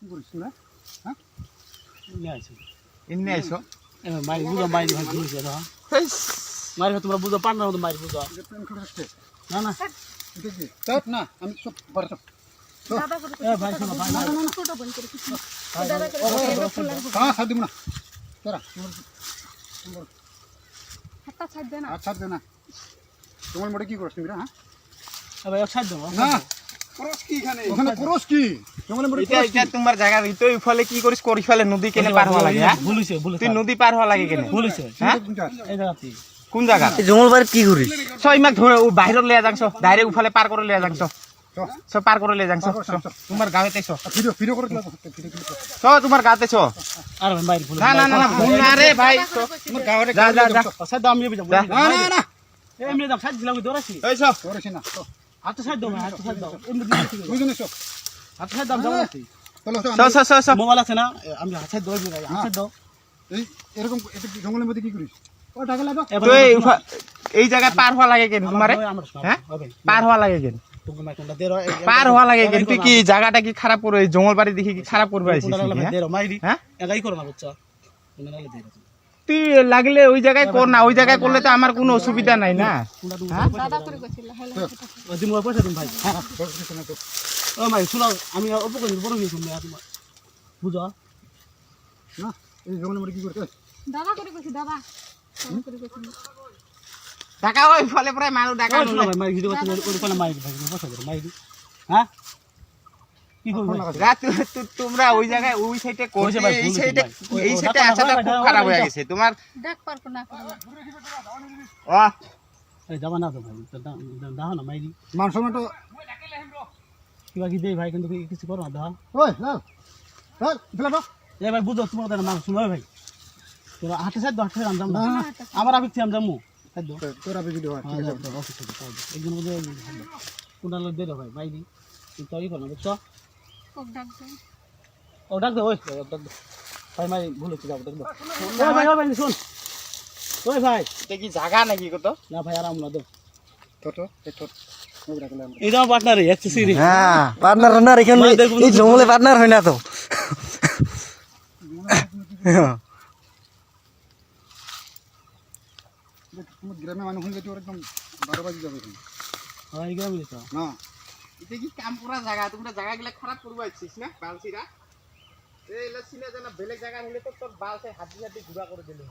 কি না হ্যাঁ এমনি আইছো? এবার বুঝো মারি ভাই বুঝছে না মারি তোমরা বুঝো পান্নার মতো মারি বুঝো এটা প্রেম করে আসছে না না এটা কি চাপ না আমি সব পরে সব ভাই শোনো ভাই না ছোট বোন করে কিছু দাদা করে এবার ফুলার হ্যাঁ সাথ দিব না তোরা হাতটা ছাড় দে না। ছাড় দে না। তোমার মোটে কি করছ তুমি হ্যাঁ? ভাই ছাড় দাও না। ওখানে করস কি? এটা এটা তোমার জায়গা তুই ফলে কি করিস? করিস ফেলে নদী কেনে পার হওয়া লাগে হ্যাঁ? ভুলিছে ভুলিছে তুই নদী পার হওয়া লাগে কেনে? ভুলিছে হ্যাঁ? এই জায়গাতে কোন জায়গা? জঙ্গলবাড়ি কি করিস? ছয় মাক ধরে ও বাহিৰত লিয়া যাংছ ডাইরেক্ট উফালে পার করে লিয়া যাংছ চ। পার করে লিয়া যাংছ চ, চ। তোমার গাঁৱতে ছ ভিডিও ভিডিও করে দিলা ভিডিও ক্লিপ ছ তোমাৰ গাঁৱতে ছ আর ভাই ভুল না না না না ভুল না রে ভাই তোমার গাওরে যা যা যা। ছাড় আমি যাব না না না। এমনি দাও ছাড় দিলাম দৌড়াছি এই ছ করিস না চ। হাত ছাড় দাও এমনি আছে। হাত দাও মোবাইল না? আমি হাত দাও এই এরকম জঙ্গলের মধ্যে কি করিস? এই জায়গায় পার হওয়া লাগে কেন তোমারে? হ্যাঁ? পার হওয়া লাগে কেন? পার হওয়া লাগে কেন? তুই কি। জায়গাটা কি খারাপ করবে? জঙ্গল বাড়ি দেখি কি খারাপ করবে? ভাই হ্যাঁ? দেরো, মাইরি। হ্যাঁ? একাই করো না, বাচ্চা। কোনটা লাগলে তুই লাগলে ওই জায়গায় কর না ওই জায়গায় করলে তো আমার কোনো অসুবিধা নাই না হ্যাঁ? ভাই। শুনো, আমি বড় তোমার। বুঝো? না এই জঙ্গলের কি করতে দাদা করে গেছি দাদা টাকা ওই ফলে প্রায় মানুষ টাকা মাইরি দিতে পারছি না, ওর ওখানে ভাই, দিও, হ্যাঁ? কি তোমরা ওই জায়গায় ওই সাইডে করছে এই সাইডে এই সাইডে আসাটা খুব খারাপ হয়ে গেছে তোমার দেখ পারব না করব এই, যাবা না তো ভাই, দাও- দাও- দাও না, মাইরি। মান সম্মান তো কিবা কি দেই ভাই, কিন্তু কিছু করো না, দাও। ওই লাল লাল ফেলা দাও এ ভাই, বুঝো, তোমার কথা না, শুনো ভাই। তোরা হাতে সাইড দাও, হাতে সাইড আমি যাব না। না, আমার আমি। ভিডিও হয় হ্যাঁ, ঠিক আছে। একজন। কোনটা লোক দিয়ে দাও ভাই, মাইরি। তুই তো ই করো না, বুঝছ? ডাকবে ও, ডাক দে, ওই, ডাক দে। ভাই, মাইরি, ভুল হচ্ছে, যাব, ডাক। ওই ভাই, ওই ভাই, শোন। ওই ভাই। এটা কি জায়গা নাকি কত না ভাই, আরাম না, দাও পার্টনার একটু সিরি হ্যাঁ পার্টনার রান্নার এখানে এই জঙ্গলে পার্টনার হয় না তো গ্রামে মানুষ হয়ে গেছে একদম বারো বাজি যাবে। হয় গ্রামে না এটা কি কাম করা জায়গা? তোমরা জায়গা গুলা খারাপ করব আসছিস না বালসিরা এই চিনা জানা বেলেগ জায়গা হলে তো তোর বালসে হাতি হাতি ঘুরা করে দিলে